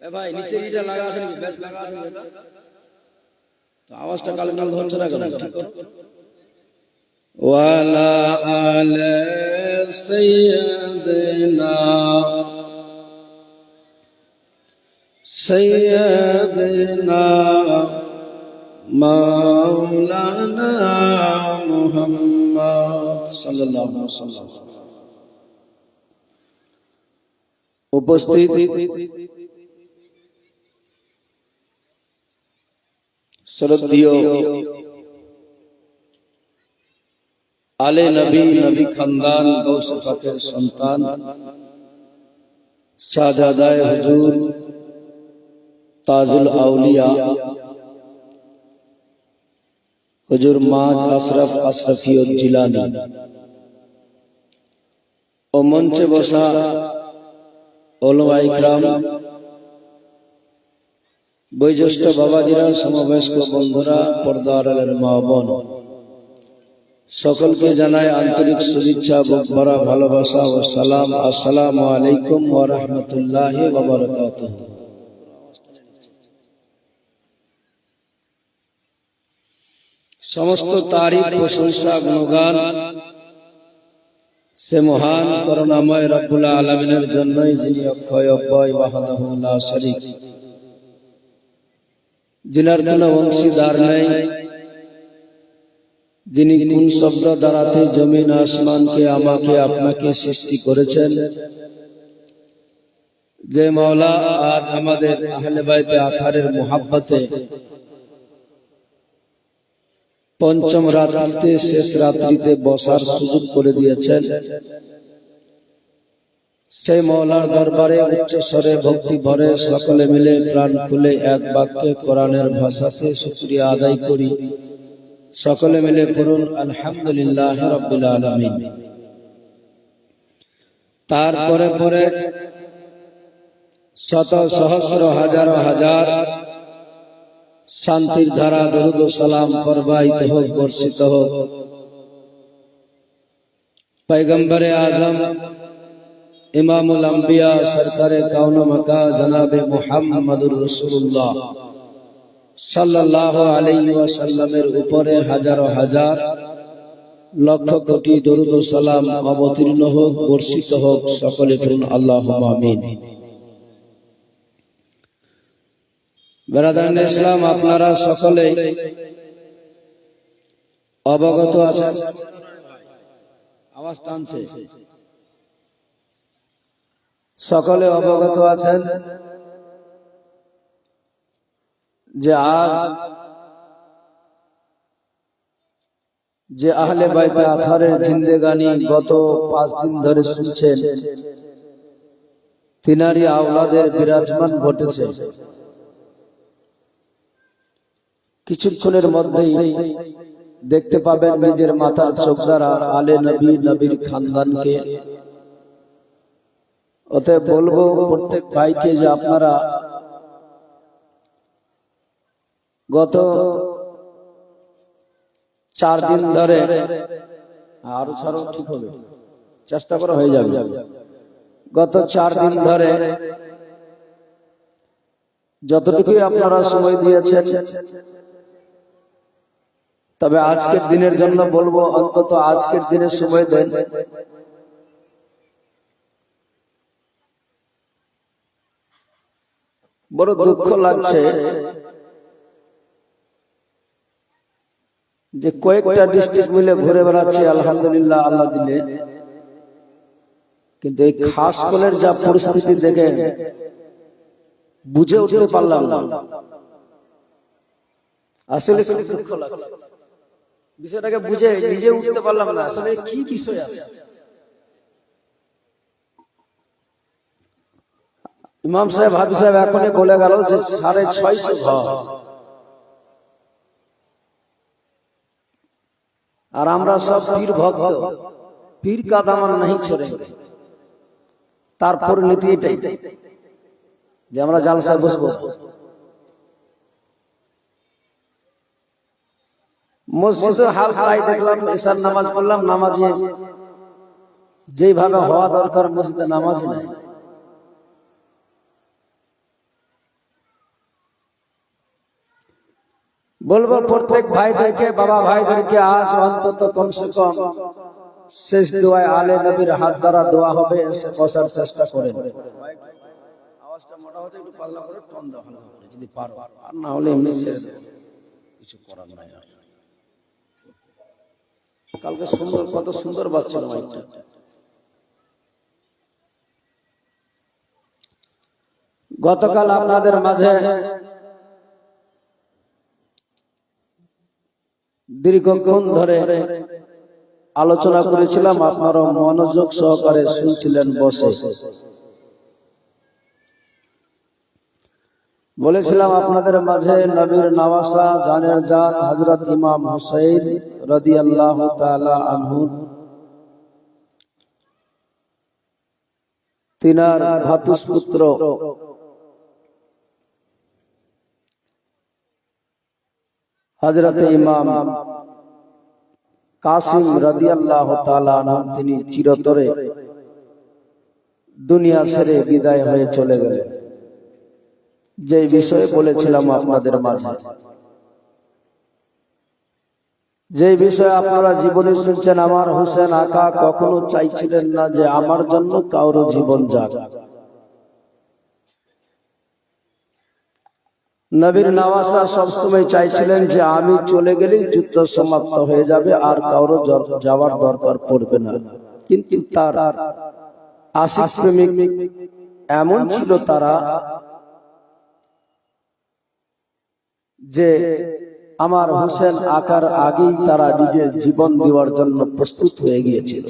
এ ভাই নিচে ইটা লাগা আছে নাকি? বেশ লাগা আছে নাকি? তো আওয়াজটা কালে কাল ধরছে না কেন? ঠিক করো। ওয়ালা আলে সাইয়্যিদিনা সাইয়্যিদিনা মাওলানা মুহাম্মদ। ওয়াসাল্লাম উপস্থিত শ্রদ্ধীয় আলে নবী নবী খানদান গৌসে পাকের সন্তান শাহজাদায় হুজুর তাজুল আউলিয়া হুজুর মাজ আশরাফ আশরফিয়ত জিলানি। ও মঞ্চে বসা ওলমা ইকরাম বয়োজ্যেষ্ঠ বাবাজিরা সমবয়স্ক বন্ধুরা, পর্দার মা বোন, সকলকে জানায় আন্তরিক শুভেচ্ছা বুক ভরা ভালোবাসা ও সালাম। আসসালামু আলাইকুম ওয়া রাহমাতুল্লাহি ওয়া বারাকাতুহু। সমস্ত তারিফ প্রশংসা গুণগান সে মহান করুণাময় রব্বুল আলমিনের জন্যই যিনি অক্ষয় অব্যয় লা শরীক। যিনার কোন অংশীদার নেই যিনি কোন শব্দ দ্বারাতে জমিন আসমানকে আমাকে আপনাকে সৃষ্টি করেছেন। যে মাওলা আজ আমাদের আহলে বাইতে আথারের মোহাব্বতে পঞ্চম রাত্রিতে, শেষ রাত্রিতে বসার সুযোগ করে দিয়েছেন। সেই মৌলার দরবারে উচ্চ স্বরে ভক্তি ভরে সকলে মিলে প্রাণ খুলে এক বাক্যে কোরআনের ভাষাতে শুক্রিয়া আদায় করি। সকলে মিলে পড়ুন, আলহামদুলিল্লাহ আলামিন। তারপরে পরে শত সহস্র হাজার হাজার শান্তির ধারা, দরুদ সালাম প্রবাহিত হোক, বর্ষিত হোক। পাইগম্বরে আজম, ইমামুল আম্বিয়া, সরকারে কাউন মকা, জনাবে মোহাম্মদুর রসুল্লাহ সাল্লাহ আলাইসাল্লামের উপরে হাজারো হাজার, লক্ষ কোটি দরুদ সালাম অবতীর্ণ হোক, বর্ষিত হোক, সকলে আল্লাহ আল্লাহমিন বেরাদান ইসলাম, আপনারা সকলে অবগত আছেন। আওয়াজ টানছে। সকলে অবগত আছেন যে আজ যে আহলে বাইতে আথারের জিন্দেগানি গত পাঁচ দিন ধরে শুনছেন তিনারি আওলাদের বিরাজমান ঘটেছে। কিছুক্ষণের মধ্যেই দেখতে পাবেন নিজের মাথার চোখ দ্বারা আলে নবী, নবীর খানদানকে। অতএব বলব, প্রত্যেক ভাইকে যে আপনারা গত চার দিন ধরে, আরও ছাড়ো, ঠিক হবে, চেষ্টা করা হয়ে যাবে। গত চার দিন ধরে যতটুকুই আপনারা সময় দিয়েছেন তবে আজকের দিনের জন্য বলব, অন্তত আজকের দিনের সময় দেন। বড় দুঃখ লাগছে যে কয়েকটা ডিস্ট্রিক্ট মিলে ঘুরে বেড়াচ্ছে, আলহামদুলিল্লাহ, আল্লাহ দিলে। কিন্তু এই খাস কলের যা পরিস্থিতি দেখে বুঝে উঠতে পারলাম না। আসলে দুঃখ লাগছে। বিষয়টাকে বুঝে নিজে উঠতে পারলাম না। আসলে কি বিষয় আছে? ইমাম সাহেব হাবি সাহেব এখনই বলে গেল যে সাড়ে ছয়শো ঘর। আর আমরা সব পীর ভক্ত। পীর কাদামান নাহি ছড়ে। তারপর নীতি এটাই যে আমরা জালসায় বসবো। মসজিদে হাল তাই দেখলাম এসার নামাজ পড়লাম, নামাজে যেভাবে হওয়া দরকার, মসজিদে নামাজ নাই। বলব, প্রত্যেক ভাইদেরকে, বাবা ভাইদেরকে আজ অন্তত কমসে কম শেষ দোয়ায় আলে নবীর হাত দ্বারা দোয়া হবে বসার চেষ্টা করে যদি পারো। আর না হলে এমনি ছেড়ে কিছু করার নাই। কালকে সুন্দর, কত সুন্দর বাচ্চা মাইকটা গতকাল আপনাদের মাঝে দীর্ঘক্ষণ ধরে আলোচনা করেছিলাম আপনারা মনোযোগ সহকারে শুনছিলেন বসে। বলেছিলাম আপনাদের মাঝে নবীর নওয়াসা, জানের জান হজরত ইমাম হুসাইন রদি আল্লাহ আনহু, তিনার ভাতুসপুত্র হজরত ইমাম কাসিম তাআলা আনহু, তিনি চিরতরে দুনিয়া ছেড়ে বিদায় হয়ে চলে গেলেন। যে বিষয়ে বলেছিলাম আপনাদের মাঝে। যে বিষয়ে আপনারা জীবনে শুনছেন, আমার হোসেন আকা কখনো চাইছিলেন না যে আমার জন্য কারও জীবন যাক। নবীর নওয়াসা সবসময় চাইছিলেন যে আমি চলে গেলেই যুদ্ধ সমাপ্ত হয়ে যাবে, আর কারও যাওয়ার দরকার পড়বে না। কিন্তু তার আশিক প্রেমিক এমন ছিল তারা যে আমার হোসেন আকার আগেই তারা নিজের জীবন দেওয়ার জন্য প্রস্তুত হয়ে গিয়েছিল।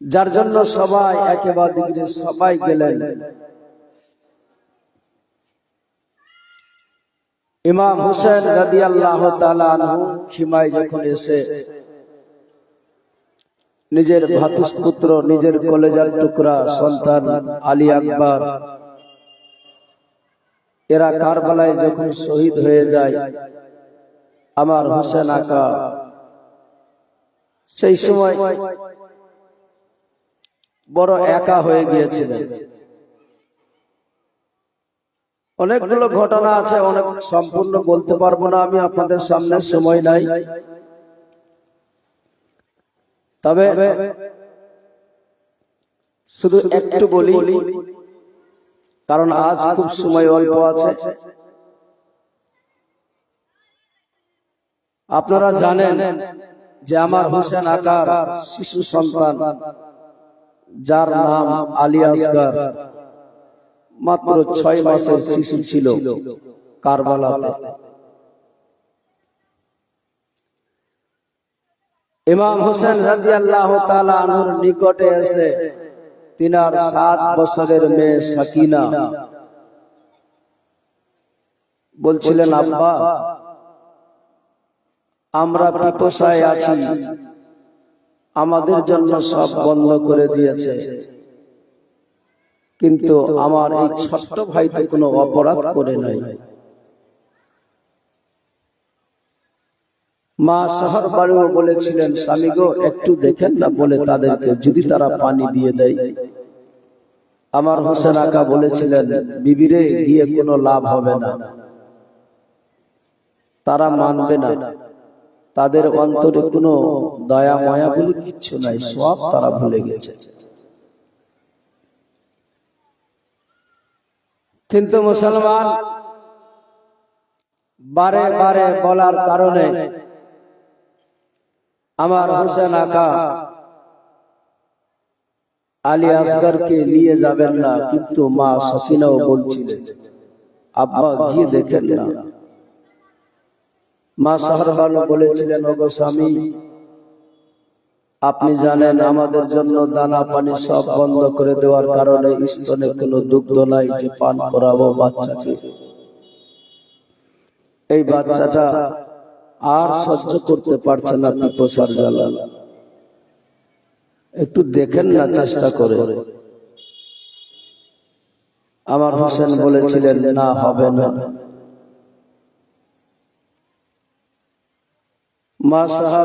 যার জন্য সবাই একেবারে সবাই গেলেন। ইমাম হোসেন রাদি আল্লাহ আনহু খিমায় যখন এসে নিজের ভাতুসপুত্র নিজের কলেজার টুকরা, সন্তান আলী আকবর এরা কারবালায় যখন শহীদ হয়ে যায়, আমার হোসেন আকা। সেই সময় বড় একা হয়ে গিয়েছিলেন। অনেকগুলো ঘটনা আছে, অনেক সম্পূর্ণ বলতে পারব না আমি, আপনাদের সামনে সময় নাই। তবে শুধু একটু বলি কারণ আজ খুব সময় অল্প আছে। আপনারা জানেন যে আমার হোসেন আকার শিশু সন্তান যার নাম আলী আসগার। মাত্র ছয় মাসের শিশু ছিল কারবালাতে। ইমাম হোসেন রাজি আল্লাহ আনহুর নিকটে এসে তিনার সাত বছরের মেয়ে সাকিনা। বলছিলেন, আব্বা, আমরা পিপসায় আছি। আমাদের জন্য সব বন্ধ করে দিয়েছে। কিন্তু আমার এই ছোট্ট ভাই তো কোনো অপরাধ করে নাই। মা শহর বাড়িও বলেছিলেন, স্বামী গো, একটু দেখেন না বলে তাদেরকে যদি তারা পানি দিয়ে দেয়। আমার হোসেন আকা বলেছিলেন, বিবিরে, গিয়ে কোনো লাভ হবে না। তারা মানবে না। তাদের অন্তরে কোনো দয়া, মায়া বলে কিচ্ছু নাই, সব তারা ভুলে গেছে। কিন্তু মুসলমান বারে বারে বলার কারণে আমার হোসেন আকা। আলী আসগরকে নিয়ে যাবেন না কিন্তু মা সফিনাও বলছিলেন আব্বা গিয়ে দেখেন না। মা সাহরবানু বলেছিলেন ওগো স্বামী আপনি জানেন আমাদের জন্য দানা পানি সব বন্ধ করে দেওয়ার কারণে স্তনে কোনো দুগ্ধ নাই যে পান করাবো বাচ্চাকে। এই বাচ্চাটা আর সহ্য করতে পারছে না পিপসার জ্বালা একটু দেখেন না চেষ্টা করে। আমার হোসেন বলেছিলেন, না, হবে না। মা সাহা